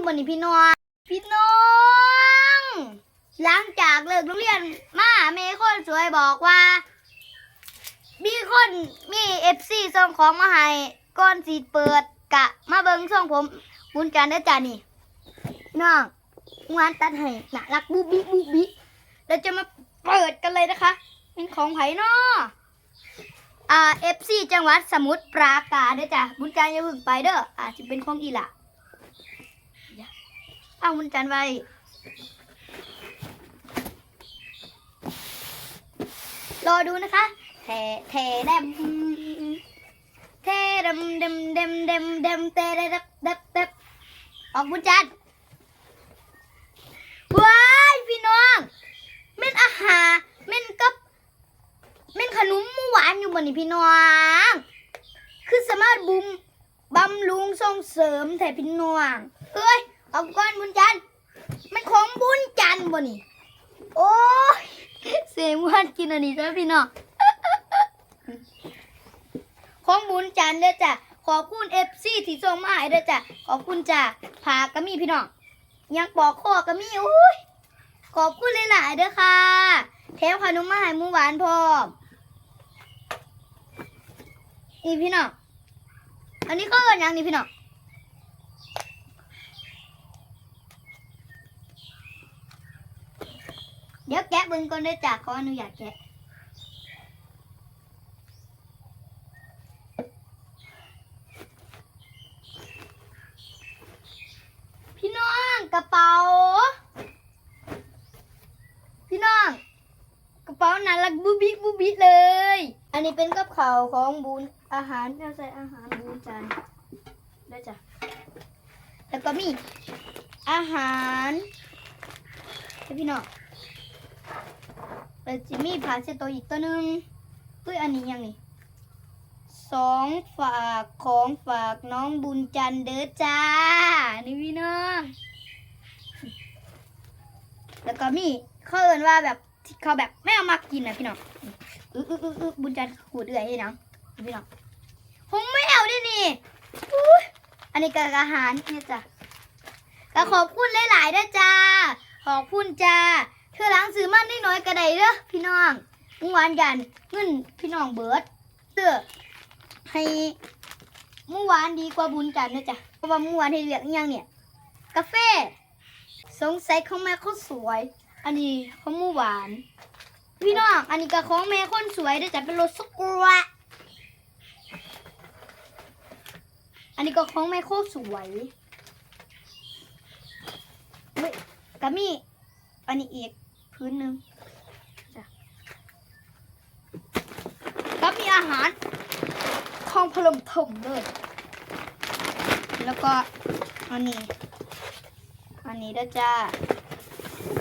อยู่บนนี่พี่น้อง พี่น้อง หลังจากเลิกโรงเรียนมาเมย์คนสวยบอกว่า มีคนมีเอฟซีส่งของมาให้ก่อนสีเปิดกะ มาเบิงส่งผมบุญจันทร์เด้อจ้านี่พี่น้องงานตัดให้น่ารักบุบบิบุบบิเราจะมาเปิดกันเลยนะคะ เป็นของไผ่นออ่าเอฟซีจังหวัดสมุทรปราการเด้อจ้ะบุญจันทร์อย่าเพึ่งไปเด้ออาจจะเป็นของอีหละ เอาบุญจันทร์ไว้รอดูนะคะแทแทแดมแทดมเดมเดมเดมเดมเตเดดเดบเดบออกบุญจันทร์ว้ายพี่น้องเม่นอาหารเม่นกับเม่นขนมหวานอยู่บนนี่พี่น้อง คือสามารถบุมบำรุงส่งเสริมแต่พี่น้อง เอ้ย เออกก้อนบุญจันทร์มันของบุญจันทร์บนนี่ โอ้ยเสียงวันกินอันนี้จ้ะพี่น้อง ของบุญจันทร์เด้อจ้ะ ขอบคุณเอฟซีที่ส่งมาให้เด้อจ้ะ ขอบคุณจ้ะผากก็มีพี่น้อง ยังปอกคอก็มีอุ้ย ขอบคุณหลายๆเด้อค่ะ แถมขนมมาให้หมูหวานพร้อมนี่พี่น้อง อันนี้ก็เอินยังนี่พี่น้อง เดี๋ยวแกะเบิ่งก่อนด้อจ้ะขออนุญาตแกะพี่น้องกระเป๋า พี่น้องกระเป๋าน่ารักบุบิบุบิเลย อันนี้เป็นกับข่าวของบูนอาหารเราใส่อาหารบูนจันได้จ้ะแล้วก็มีอาหารพี่น้อง แล้วจะมีผ้าเช็ดตัวอีกตัวหนึ่งเฮ้ยอันนี้ยังนี่สองฝากของฝากน้องบุญจันทร์เด้อจ้า นี่พี่น้องแล้วก็มีเขาเอินว่าแบบเขาแบบไม่เอามากินนะพี่น้องอึ๊กอึ๊กอึ๊กอึ๊กบุญจันทร์ขูดเอื่อยให้น้องพี่น้องผมไม่เอาด้วยนี่อันนี้ก็อาหารเนี่ยจ้ะก็ขอบคุณหลายๆด้วยจ้าขอบคุณจ้า ธอล้างซื้อมันนิดน้อยก็ได้เด้อพี่น้องเมื่อวานกันเงินพี่น้องเบิร์ดเด้อให้เมื่อวานดีกว่าบุญจันทร์นะจ๊ะเพราะว่าเมื่อวานให้เรียกอิหยังเนี่ย กาแฟสงสัยของแม่คนสวย อันนี้ของเมื่อวาน พี่น้องอันนี้ก็ของแม่คนสวยนะจ๊ะเป็นรถสกวะอันนี้ก็ของแม่โคตรสวยเฮ้ยกามีอันนี้อีก พื้นหนึ่งจ้ะก็มีอาหารทองพลมถมเลย แล้วก็อันนี้ อันนี้ด้วยจ้า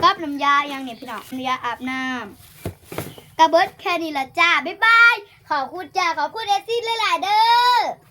กับน้ำยาอย่างเนี่ยพี่น้องน้ำยาอาบน้ำกระเบิดแค่นี้ละจ้า บ๊ายบาย ขอบคุณจ้า ขอบคุณเอซี่หลายๆเด้อ